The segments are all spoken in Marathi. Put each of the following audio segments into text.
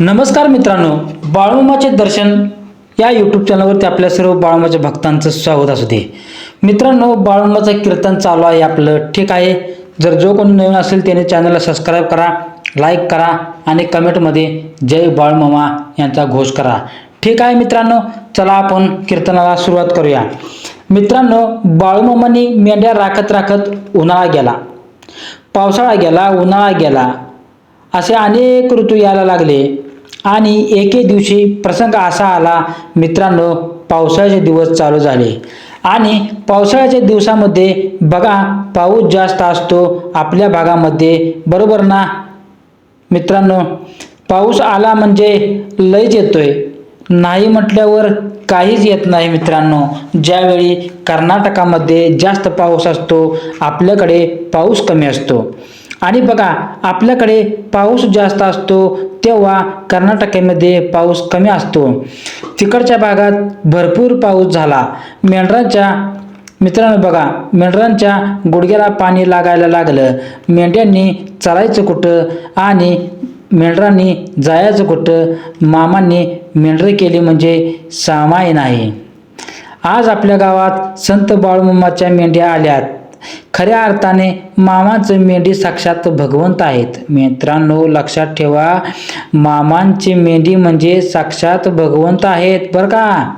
नमस्कार मित्रांनो बाळूमाचे दर्शन या यूट्यूब चॅनलवरती आपल्या सर्व बाळूमाच्या भक्तांचं स्वागत असू दे. मित्रांनो बाळूमाचं कीर्तन चालू आहे आपलं ठीक आहे? जर जो कोणी नवीन असेल त्याने चॅनलला सबस्क्राईब करा लाईक करा आणि कमेंटमध्ये जय बाळूमामा यांचा घोष करा. ठीक आहे मित्रांनो चला आपण कीर्तनाला सुरुवात करूया. मित्रांनो बाळूमामांनी मेंढ्या राखत राखत उन्हाळा गेला. पावसाळा गेला उन्हाळा गेला. असे अनेक ऋतू यायला लागले. आणि एके दिवशी प्रसंग असा आला मित्रांनो पावसाळ्याचे दिवस चालू झाले. आणि पावसाळ्याच्या दिवसामध्ये बघा पाऊस जास्त असतो आपल्या भागामध्ये बरोबर ना? मित्रांनो पाऊस आला म्हणजे लयच येतोय. नाही म्हटल्यावर काहीच येत नाही मित्रांनो. ज्यावेळी कर्नाटकामध्ये जास्त पाऊस असतो आपल्याकडे पाऊस कमी असतो. आणि बघा आपल्याकडे पाऊस जास्त असतो तेव्हा कर्नाटकामध्ये पाऊस कमी असतो. तिकडच्या भागात भरपूर पाऊस झाला. मेंढरांच्या मित्रांनो बघा मेंढरांच्या गुडघ्याला पाणी लागायला लागलं. मेंढ्यांनी चरायचं कुठं आणि मेंढरांनी जायचं कुठं? मामांनी मेंढरे केली म्हणजे सामाय नाही. आज आपल्या गावात संत बाळूमामाच्या मेंढ्या आल्यात. खऱ्या अर्थाने मामाचं मेंढी साक्षात भगवंत आहेत. मित्रांनो लक्षात ठेवा मामांची मेंढी म्हणजे साक्षात भगवंत आहेत बरं का?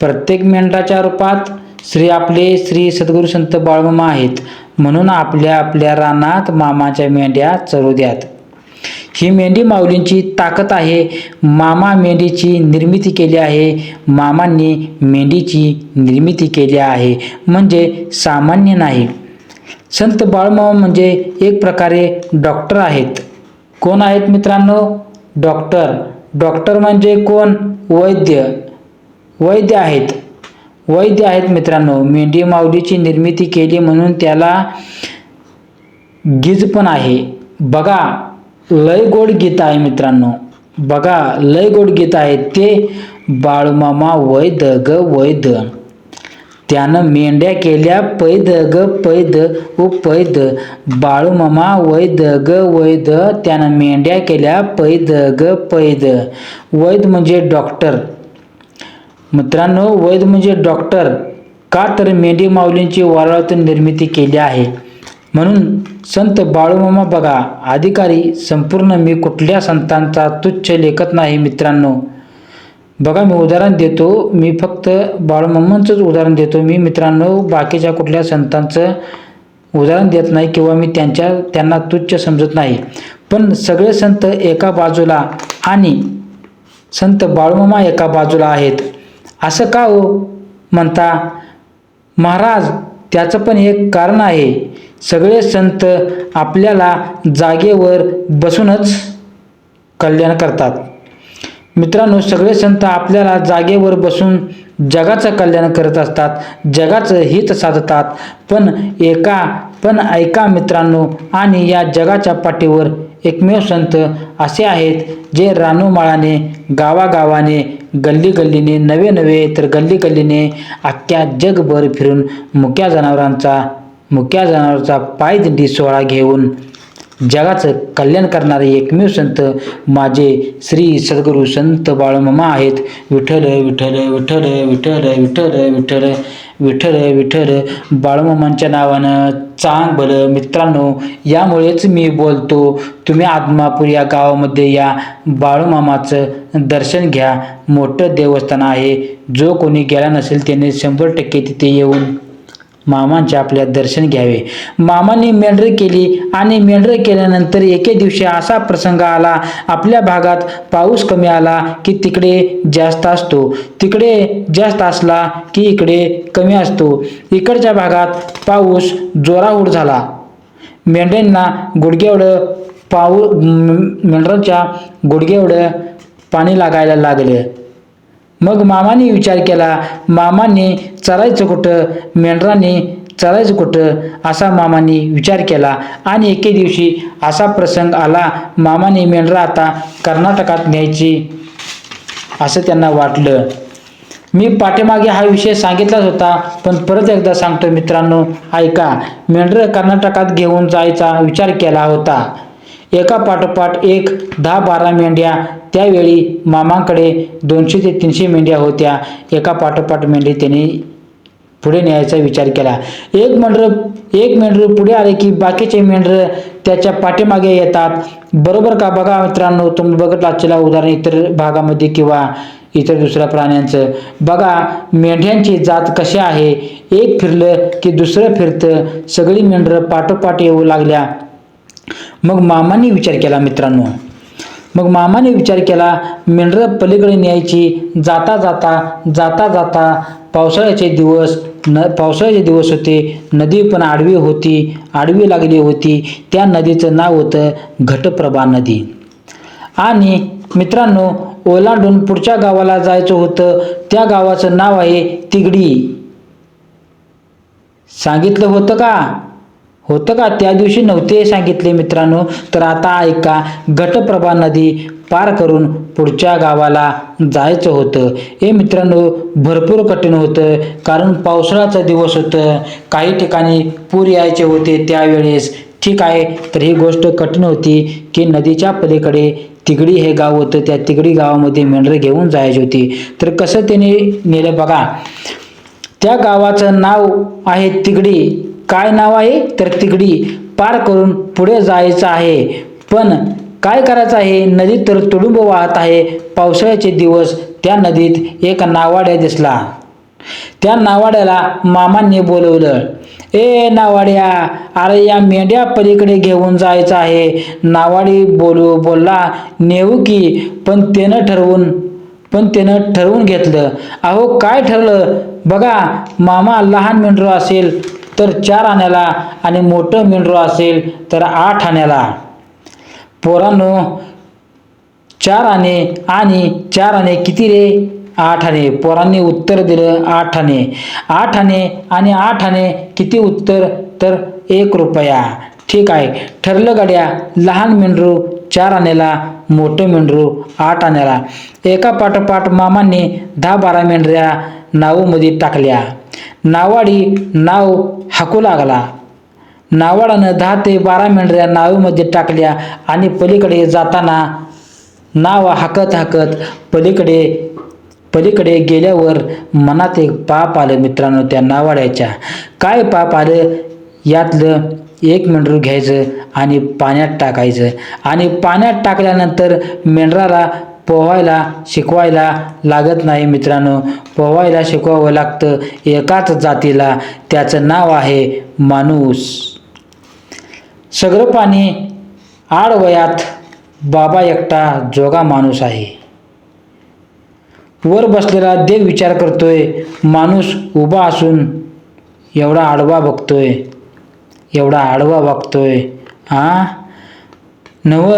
प्रत्येक मेंढाच्या रूपात श्री आपले श्री सद्गुरू संत बाळमामा आहेत. म्हणून आपल्या आपल्या रानात मामाच्या मेंढ्या चरू द्यात. ही मेंढी माऊलींची ताकद आहे. मामा मेंढीची निर्मिती केली आहे. मामांनी मेंढीची निर्मिती केली आहे. म्हणजे सामान्य नाही. संत बाळमामा म्हणजे एक प्रकारे डॉक्टर आहेत. कोण आहेत मित्रांनो? डॉक्टर. डॉक्टर म्हणजे कोण? वैद्य. वैद्य आहेत. वैद्य आहेत मित्रांनो. मेंढी माऊलीची निर्मिती केली म्हणून त्याला गीज पण आहे. बघा लय गोड गीत आहे मित्रांनो. बघा लय गोड गीत आहे ते बाळूमामा वैद ग वैद. त्यानं मेंढ्या केल्या पैद ग पैद व पैद बाळूमामा वैद ग वैद त्यानं मेंढ्या केल्या पैद ग पैद. वैद म्हणजे डॉक्टर. मित्रांनो वैद म्हणजे डॉक्टर. का तर मेंढी माऊलींची वारळातून निर्मिती केली आहे. म्हणून संत बाळूमामा बघा अधिकारी संपूर्ण मी कुठल्या संतांचा तुच्छ लेखत नाही मित्रांनो. बघा मी उदाहरण देतो मी फक्त बाळूमामांचंच उदाहरण देतो. मी मित्रांनो बाकीच्या कुठल्या संतांचं उदाहरण देत नाही किंवा मी त्यांच्या त्यांना तुच्छ समजत नाही. पण सगळे संत एका बाजूला आणि संत बाळूमामा एका बाजूला आहेत. असं का हो? म्हणता महाराज त्याचं पण एक कारण आहे. सगळे संत आपल्याला जागेवर बसूनच कल्याण करतात. मित्रांनो सगळे संत आपल्याला जागेवर बसून जगाचं कल्याण करत असतात जगाचं हित साधतात. पण एका पण ऐका मित्रांनो आणि या जगाच्या पाठीवर एकमेव संत असे आहेत जे रानोमाळाने गावागावाने गल्ली गल्लीने नवे नवे तर गल्ली गल्लीने अख्ख्या जगभर फिरून मुक्या जनावरांचा मुक्या जनावरांचा पायदिंडी सोहळा घेऊन जगाचं कल्याण करणारे एकमेव संत माझे श्री सद्गुरू संत बाळूमामा आहेत. विठ्ठल विठ्ठल विठ्ठल विठ्ठल विठ्ठल विठ्ठल विठ्ठल विठ्ठल. बाळूमामांच्या नावानं चांग भलं मित्रांनो यामुळेच मी बोलतो तुम्ही आदमापूर या गावामध्ये या बाळूमामाचं दर्शन घ्या. मोठं देवस्थान आहे. जो कोणी गेला नसेल त्याने शंभर टक्के तिथे येऊन मामांचे आपल्या दर्शन घ्यावे. मामांनी मेंढरे केली आणि मेंढरे केल्यानंतर एके दिवशी असा प्रसंग आला आपल्या भागात पाऊस कमी आला की तिकडे जास्त असतो. तिकडे जास्त असला की इकडे कमी असतो. इकडच्या भागात पाऊस जोराहूड झाला. मेंढ्यांना गुडघ्यावडं पाऊ मेंढरांच्या गुडघ्यावडं पाणी लागायला लागले. मग मामाने विचार केला मामाने चरायचं कुठं? मेंढरांनी चालायचं कुठं? असा मामाने विचार केला. आणि एके दिवशी असा प्रसंग आला मामाने मेंढरा आता कर्नाटकात न्यायची. असं त्यांना वाटलं. मी पाठीमागे हा विषय सांगितलाच होता पण परत एकदा सांगतो मित्रांनो ऐका मेंढरं कर्नाटकात घेऊन जायचा विचार केला होता. एका पाठोपाठ एक दहा बारा मेंढ्या. त्यावेळी मामांकडे दोनशे ते तीनशे मेंढ्या होत्या. एका पाठोपाठ मेंढी त्यांनी पुढे न्यायचा विचार केला. एक मेंढर एक मेंढर पुढे आले की बाकीचे मेंढर त्याच्या पाठीमागे येतात. बरोबर का? बघा मित्रांनो तुम्ही बघत असलेला उदाहरण इतर भागामध्ये किंवा इतर दुसऱ्या प्राण्यांचं. बघा मेंढ्यांची जात कशी आहे? एक फिरलं की दुसरं फिरतं. सगळी मेंढरं पाठोपाठ येऊ लागल्या. मग मामाने विचार केला मित्रांनो. मग मामाने विचार केला मेंढरं पलीकडे न्यायची जाता जाता जाता जाता पावसाळ्याचे दिवस न पावसाळ्याचे दिवस होते नदी पण आडवी होती आडवी लागली होती त्या नदीचं नाव होतं घटप्रभा नदी. आणि मित्रांनो ओलांडून पुढच्या गावाला जायचं होतं त्या गावाचं नाव आहे तिगडी. सांगितलं होतं का? होतं का? त्या दिवशी नव्हते सांगितले मित्रांनो. तर आता ऐका घटप्रभा नदी पार करून पुढच्या गावाला जायचं होतं. हे मित्रांनो भरपूर कठीण होतं कारण पावसाळ्याचा दिवस होतं. काही ठिकाणी पूर यायचे होते त्यावेळेस. ठीक आहे तर ही गोष्ट कठीण होती की नदीच्या पलीकडे तिगडी हे गाव होतं. त्या तिगडी गावामध्ये मेंढरं घेऊन जायची होती. तर कसं त्याने नेलं बघा. त्या गावाचं नाव आहे तिगडी. काय नाव आहे? तर तिगडी पार करून पुढे जायचं आहे. पण काय करायचं आहे? नदी तर तुडुंब वाहत आहे. पावसाळ्याचे दिवस त्या नदीत एक नावाड्या दिसला. त्या नावाड्याला मामांनी बोलवलं ए नावाड्या अरे या मेंढ्या पलीकडे घेऊन जायचं आहे. नावाडी बोलू बोलला नेऊ की. पण त्यानं ठरवून पण त्यानं ठरवून घेतलं अहो काय ठरलं? बघा मामा लहान मेंढरू असेल तर चार आण्याला आणि मोठं मिनरो असेल तर आठ आण्याला. पोरांनो चार आणे आणि चार आणे किती रे? आठ आणे. पोरांनी उत्तर दिलं आठ आणे. आठ आणे आणि आठ आणे किती उत्तर? तर एक रुपया. ठीक आहे. ठरलं गाड्या लहान मेंढरू चार आण्याला मोठं मेंढरू आठ आण्याला. एका पाठोपाठ मामांनी दहा बारा मेंढऱ्या नावमध्ये टाकल्या. नावाडी नाव हाकू लागला. नावाडानं दहा ते बारा मेंढऱ्या नावेमध्ये टाकल्या आणि पलीकडे जाताना नाव हाकत हाकत पलीकडे पलीकडे गेल्यावर मनात एक पाप आलं मित्रांनो त्या नावाड्याच्या. काय पाप आलं? यातलं एक मेंढरू घ्यायचं आणि पाण्यात टाकायचं. आणि पाण्यात टाकल्यानंतर मेंढराला पोहायला शिकवायला लागत नाही मित्रांनो. पोहायला शिकवावं लागतं एकाच जातीला. त्याचं नाव आहे माणूस. सगळं पाणी आडवयात बाबा एकटा जोगा माणूस आहे. वर बसलेला देव विचार करतोय माणूस उभा असून एवढा आडवा बघतोय एवढा आडवा बघतोय. हां नव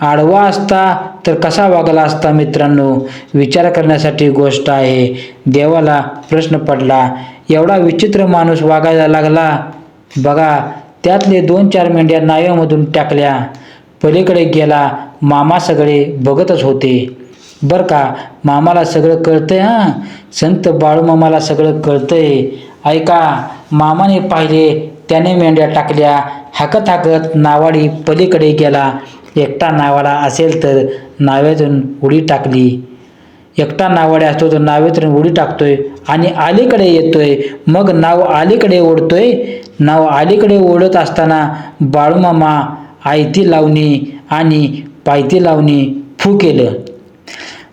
आडवा असता तर कसा वागला असता मित्रांनो? विचार करण्यासाठी गोष्ट आहे. देवाला प्रश्न पडला एवढा विचित्र माणूस वागायला लागला? बघा त्यातले दोन चार मेंढ्या नाव्यामधून टाकल्या. पलीकडे गेला मामा सगळे बघतच होते. बरं का मामाला सगळं कळतंय हां? संत बाळूमामाला सगळं कळतंय. ऐका मामाने पाहिले त्याने मेंढ्या टाकल्या. हाकत हाकत नावाडी पलीकडे गेला. एकटा नावाडा असेल तर नाव्यातून उडी टाकली. एकटा नावाडे असतो तर नावेतून उडी टाकतोय आणि अलीकडे येतोय. मग नाव अलीकडे ओढतोय. नाव अलीकडे ओढत असताना बाळूमामा आयती लावणी आणि पायती लावणी फू केलं.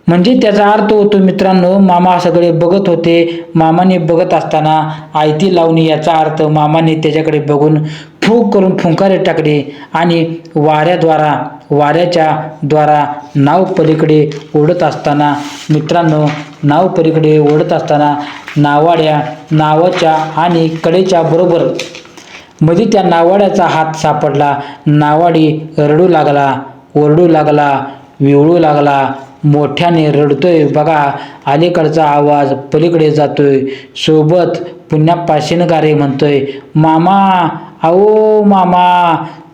म्हणजे त्याचा अर्थ होतो मित्रांनो मामा सगळे बघत होते. मामाने बघत असताना आयती लावणी याचा अर्थ मामाने त्याच्याकडे बघून फूक करून फुंकारे टाकले आणि वाऱ्याद्वारा वाऱ्याच्या द्वारा नाव पलीकडे ओढत असताना मित्रांनो नाव पलीकडे ओढत असताना नावाड्या नावाच्या आणि कडेच्या बरोबर मध्ये त्या नावाड्याचा हात सापडला. नावाडी रडू लागला ओरडू लागला विवळू लागला. मोठ्याने रडतोय बघा अलीकडचा आवाज पलीकडे जातोय. सोबत पुन्हा शिनगारे म्हणतोय मामा अहो मामा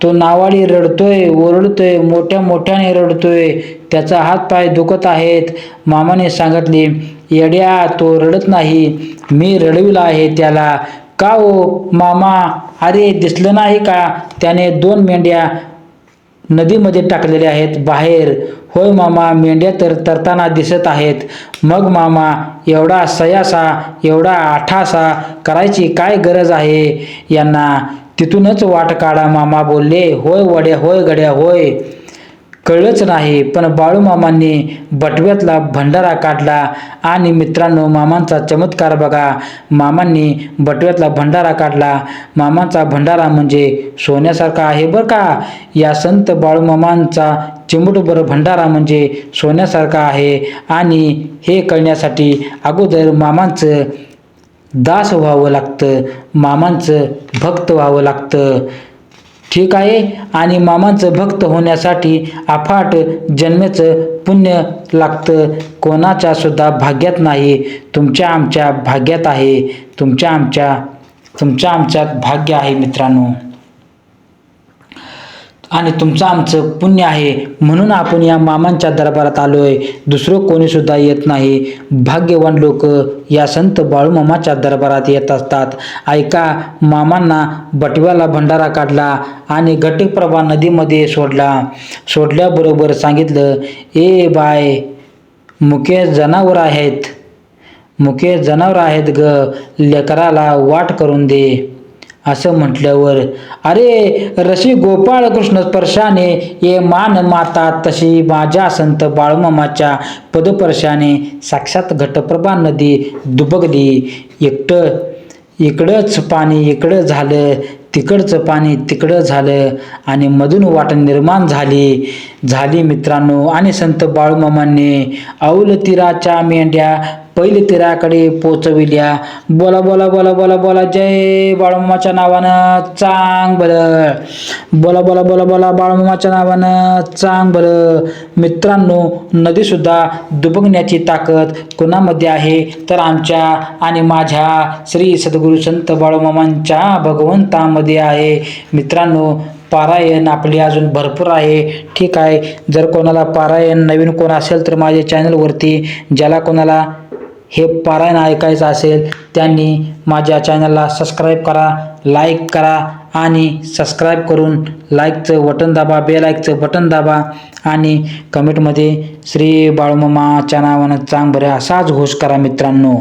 तो नावाडी रडतोय ओरडतोय मोठ्या मोठ्याने रडतोय. त्याचा हात पाय दुखत आहेत. मामाने सांगितले येड्या तो रडत नाही. मी रडविला आहे त्याला. का ओ मामा? अरे दिसलं नाही का? त्याने दोन मेंढ्या नदीमध्ये टाकलेल्या आहेत बाहेर. होय मामा मेंढ्या तर तरताना दिसत आहेत. मग मामा एवढा सयासा एवढा आठासा करायची काय गरज आहे? यांना तिथूनच वाट काढा मामा बोलले. होय वड्या होय गड्या होय. कळलंच नाही पण बाळूमामांनी बटव्यातला भंडारा काढला आणि मित्रांनो मामांचा चमत्कार बघा. मामांनी बटव्यातला भंडारा काढला. मामांचा भंडारा म्हणजे सोन्यासारखा आहे बरं का? या संत बाळूमामांचा चिमुटभर भंडारा म्हणजे सोन्यासारखा आहे. आणि हे कळण्यासाठी अगोदर मामांचं दास व्हावं लागतं मामांचं भक्त व्हावं लागतं. ठीक आहे? आणि मामांचं भक्त होण्यासाठी अफाट जन्मेचं पुण्य लागतं. कोणाच्या सुद्धा भाग्यात नाही. तुमच्या आमच्या भाग्यात आहे. तुमच्या आमच्या तुमच्या आमच्यात भाग्य आहे मित्रांनो. आणि तुमचं आमचं पुण्य आहे. म्हणून आपण या मामांच्या दरबारात आलोय. दुसरं कोणी सुद्धा येत नाही. भाग्यवान लोक या संत बाळूमामाच्या दरबारात येत असतात. ऐका मामांना बटव्याला भंडारा काढला आणि घटप्रभा नदीमध्ये सोडला. सोडल्याबरोबर सांगितलं ए बाय मुकेश जनावर आहेत. मुकेश जनावर आहेत ग. लेकराला वाट करून दे. असं म्हटल्यावर अरे रशी गोपाळ कृष्ण स्पर्शाने ये मान माता तशी माझ्या संत बाळमामाच्या पदपर्शाने साक्षात घटप्रभा नदी दुबगली. एकटं इकडंच पाणी इकडं झालं तिकडचं पाणी तिकडं झालं आणि मधून वाट निर्माण झाली. झाली मित्रांनो आणि संत बाळूमामांनी औलतीराच्या मेंढ्या पहिले तीराकडे पोचविल्या बोला बोला बोला बोला बोला. जय बाळमामाच्या नावानं चांग बरं. बोला बोला बोला बोला बाळमामाच्या नावानं चांग बरं. मित्रांनो नदीसुद्धा दुबगण्याची ताकद कोणामध्ये आहे? तर आमच्या आणि माझ्या श्री सद्गुरू संत बाळूमामांच्या भगवंतामध्ये आहे. मित्रांनो पारायण आपली अजून भरपूर आहे. ठीक आहे. जर कोणाला पारायण नवीन कोण असेल तर माझ्या चॅनलवरती ज्याला कोणाला हे पारायण ऐकायचं असेल त्यांनी माझ्या चॅनलला सबस्क्राईब करा लाईक करा आणि सबस्क्राईब करून लाईकचं बटन दाबा बेल लाईकचं बटन दाबा आणि कमेंटमध्ये श्री बाळूमामाच्या नावानं चांग बरे असाच घोष करा मित्रांनो.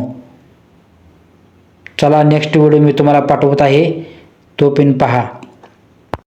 चला नेक्स्ट व्हिडिओ मी तुम्हाला पाठवत आहे. तो पिन पहा.